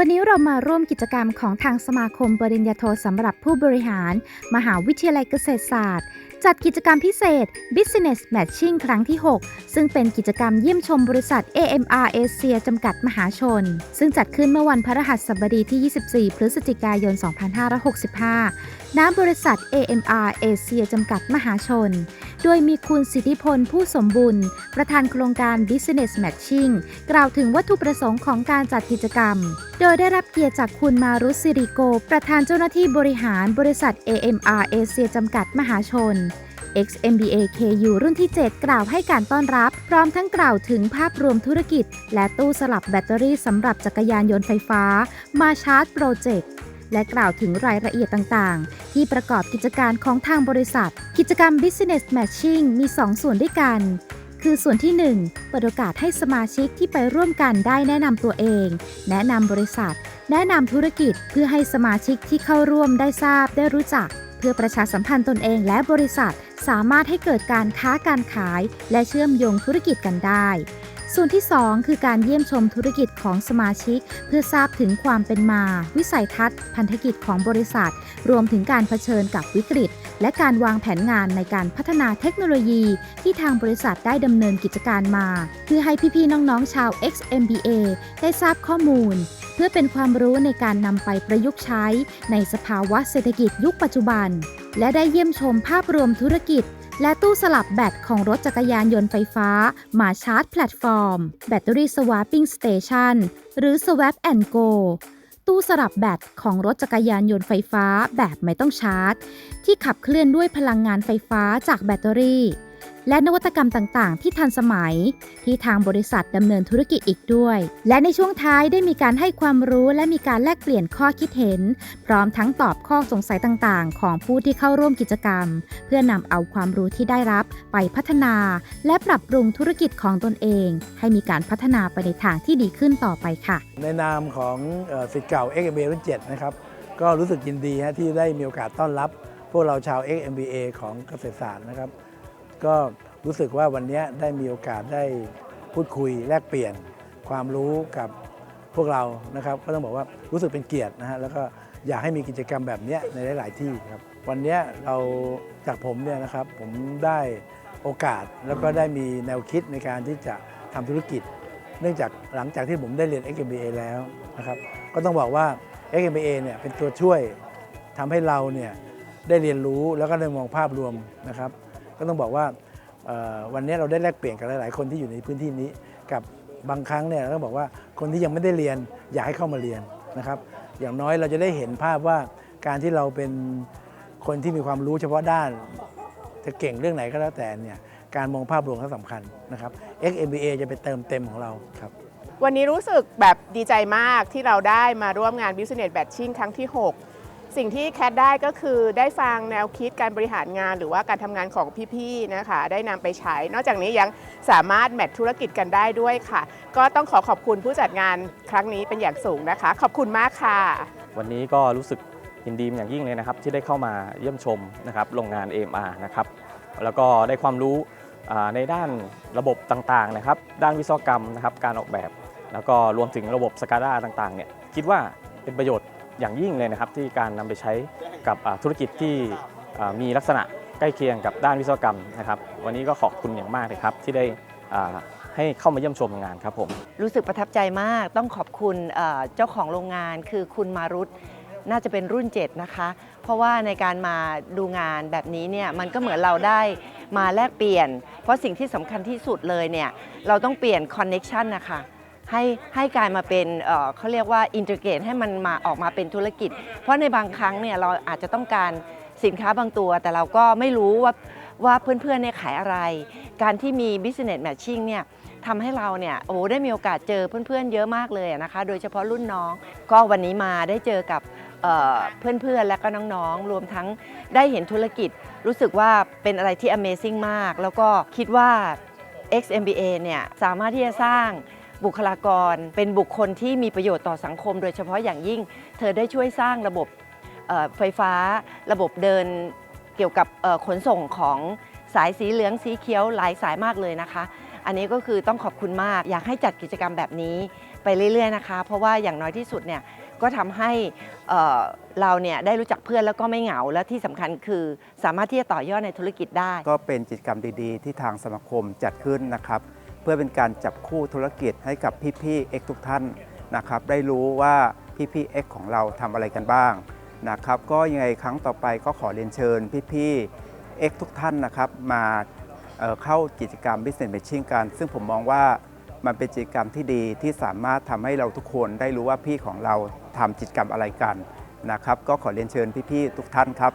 วันนี้เรามาร่วมกิจกรรมของทางสมาคมปริญญาโทสำหรับผู้บริหาร มหาวิทยาลัยเกษตรศาสตร์ จัดกิจกรรมพิเศษ Business Matching ครั้งที่ 6 ซึ่งเป็นกิจกรรมเยี่ยมชมบริษัท AMR Asia จำกัดมหาชน ซึ่งจัดขึ้นเมื่อวันพฤหัสบดีที่ 24 พฤศจิกายน 2565 ณ บริษัท AMR Asia จำกัดมหาชนโดยมีคุณสิทธิพลผู้สมบุญ ประธานโครงการ Business Matching กล่าวถึงวัตถุประสงค์ของการจัดกิจกรรม โดยได้รับเกียรติจากคุณมารุสิริโก ประธานเจ้าหน้าที่บริหารบริษัท AMR Asia จำกัดมหาชน XMBA KU รุ่นที่ 7 กล่าวให้การต้อนรับ พร้อมทั้งกล่าวถึงภาพรวมธุรกิจ และตู้สลับแบตเตอรี่สำหรับจักรยานยนต์ไฟฟ้า มาชาร์จโปรเจกต์ และกล่าวถึงรายละเอียดต่างๆ ที่ประกอบกิจการของทางบริษัท กิจกรรม Business Matching มี 2 ส่วนด้วยกัน คือส่วนที่ 1 เปิดโอกาสให้สมาชิกที่ไปร่วมกันได้แนะนำตัวเอง แนะนำบริษัท แนะนำธุรกิจเพื่อให้สมาชิกที่เข้าร่วมได้ทราบได้รู้จัก เพื่อประชาสัมพันธ์ตนเองและบริษัท สามารถให้เกิดการค้าการขาย และเชื่อมโยงธุรกิจกันได้ ส่วนที่ 2 คือการเยี่ยมชมธุรกิจของสมาชิก เพื่อทราบถึงความเป็นมา วิสัยทัศน์ พันธกิจของบริษัท รวมถึงการเผชิญกับวิกฤต และการวางแผนงานในการพัฒนาเทคโนโลยี ที่ทางบริษัทได้ดำเนินกิจการมา เพื่อให้พี่ๆน้องๆชาว XMBA ได้ทราบข้อมูล เพื่อเป็นความรู้ในการนำไปประยุกต์ใช้ ในสภาวะเศรษฐกิจยุคปัจจุบัน และได้เยี่ยมชมภาพรวมธุรกิจ และตู้สลับแบตของรถจักรยานยนต์ไฟฟ้า มาชาร์จแพลตฟอร์ม แบตเตอรี่สวาปปิ้งสเตชันหรือ Swap and Go ตู้สลับแบตของรถจักรยานยนต์ไฟฟ้าแบบไม่ต้องชาร์จ ที่ขับเคลื่อนด้วยพลังงานไฟฟ้าจากแบตเตอรี่ และนวัตกรรมต่างๆ ที่ทันสมัย ที่ทางบริษัทดำเนินธุรกิจอีกด้วย และในช่วงท้ายได้มีการให้ความรู้และมีการแลกเปลี่ยนข้อคิดเห็น พร้อมทั้งตอบข้อสงสัยต่างๆ ของผู้ที่เข้าร่วมกิจกรรม เพื่อนำเอาความรู้ที่ได้รับไปพัฒนา และปรับปรุงธุรกิจของตนเอง ให้มีการพัฒนาไปในทางที่ดีขึ้นต่อไปค่ะ ในนามของสิทธิ์เก่า XMA รุ่น7นะครับก็รู้สึกยินดีฮะที่ได้มีโอกาสต้อนรับ พวกเราชาว XMBA ของเกษตรศาสตร์นะครับ ก็รู้สึกว่าวันนี้ได้มีโอกาสได้พูดคุยแลกเปลี่ยนความรู้กับพวกเรานะครับก็ต้องบอกว่ารู้สึกเป็นเกียรตินะฮะแล้วก็อยากให้มีกิจกรรมแบบนี้ในหลาย ๆ ที่ครับวันนี้เราจากผมเนี่ยนะครับผมได้โอกาสแล้วก็ได้มีแนวคิดในการที่จะทำธุรกิจ เนื่องจากหลังจากที่ผมได้เรียน XMBA แล้วนะครับก็ต้องบอกว่า XMBA เนี่ยเป็นตัวช่วยทำให้เราเนี่ยได้เรียนรู้แล้วก็ได้มองภาพรวมนะครับ ก็ต้องบอกว่าวันนี้เราได้แลกเปลี่ยนกับหลาย ๆ คนที่อยู่ในพื้นที่นี้กับบางครั้งเนี่ยเราต้องบอกว่าคนที่ยังไม่ได้เรียนอยากให้เข้ามาเรียนนะครับอย่างน้อยเราจะได้เห็นภาพว่าการที่เราเป็นคนที่มีความรู้เฉพาะด้าน จะเก่งเรื่องไหนก็แล้วแต่เนี่ยการมองภาพรวมก็สำคัญนะครับ XMBA จะไปเติมเต็มของเราครับวันนี้รู้สึกแบบดีใจมากที่เราได้มาร่วมงาน Business Batching ครั้งที่ 6 สิ่งที่แคทได้ก็คือได้ฟังแนวคิดการบริหารงาน หรือว่าการทำงานของพี่ๆนะคะได้นำไปใช้ นอกจากนี้ยังสามารถแมทธุรกิจกันได้ด้วยค่ะ ก็ต้องขอขอบคุณผู้จัดงานครั้งนี้เป็นอย่างสูงนะคะ ขอบคุณมากค่ะ วันนี้ก็รู้สึกยินดีอย่างยิ่งเลยนะครับ ที่ได้เข้ามาเยี่ยมชมนะครับโรงงาน AMR นะครับแล้วก็ได้ความรู้ในด้านระบบต่างๆนะครับ ด้านวิศวกรรมนะครับการออกแบบ แล้วก็รวมถึงระบบสกา a ต่างๆเนี่ยคิดว่าเป็นประโยชน์ อย่างยิ่งเลยนะครับ ที่การนำไปใช้กับธุรกิจที่มีลักษณะใกล้เคียงกับด้านวิศวกรรมนะครับ วันนี้ก็ขอบคุณอย่างมากเลยครับ ที่ได้ให้เข้ามาเยี่ยมชมงานครับผมรู้สึกประทับใจมากต้องขอบคุณเอ่อเจ้าของโรงงานคือคุณมารุตน่าจะเป็นรุ่น 7 นะคะ เพราะว่าในการมาดูงานแบบนี้เนี่ยมันก็เหมือนเราได้มาแลกเปลี่ยน เพราะสิ่งที่สำคัญที่สุดเลยเนี่ยเราต้องเปลี่ยนคอนเน็ชันนะคะ ให้ให้กลายมาเป็นเเขาเรียกว่าอิน e เกรตให้มันมาออกมาเป็นธุรกิจ เพราะในบางครั้งเนี่ยเราอาจจะต้องการสินค้าบางตัว แต่เราก็ไม่รู้ว่าว่าเพื่อนๆเนี่ยขายอะไร การที่มี business matching เนี่ยทำให้เราเนี่ยโอ้ได้มีโอกาสเจอเพื่อนๆเยอะมากเลยนะคะ โดยเฉพาะรุ่นน้อง ก็วันนี้มาได้เจอกับเเพื่อนๆ และก็น้องๆ รวมทั้งได้เห็นธุรกิจ รู้สึกว่าเป็นอะไรที่ Amazing มาก แล้วก็คิดว่า XMBA เนี่ยสามารถที่จะสร้าง บุคลากร เป็นบุคคลที่มีประโยชน์ต่อสังคม โดยเฉพาะอย่างยิ่ง เธอได้ช่วยสร้างระบบไฟฟ้า ระบบเดินเกี่ยวกับขนส่งของสายสีเหลืองสีเขียวหลายสายมากเลยนะคะ อันนี้ก็คือต้องขอบคุณมากอยากให้จัดกิจกรรมแบบนี้ไปเรื่อย ๆนะคะ เพราะว่าอย่างน้อยที่สุดเนี่ยก็ทำให้เเราเนี่ยได้รู้จักเพื่อนแล้วก็ไม่เหงา และที่สำคัญคือสามารถที่จะต่อยอดในธุรกิจได้ ก็เป็นกิจกรรมดีๆ ที่ทางสมาคมจัดขึ้นนะครับ พื่อเป็นการจับคู่ธุรกิจให้กับพี่ๆ X ทุกท่านนะครับได้รู้ว่าพี่ๆ X ของเราทำอะไรกันบ้างนะครับก็ยังไงครั้งต่อไปก็ขอเรียนเชิญพี่ๆ X ทุกท่านนะครับมาเเข้ากิจกรรม Business Matching กัน ซึ่งผมมองว่ามันเป็นกิจกรรมที่ดีที่สามารถทำให้เราทุกคนได้รู้ว่าพี่ของเราทำกิจกรรมอะไรกันนะครับก็ขอเรียนเชิญพี่ๆทุกท่านครับ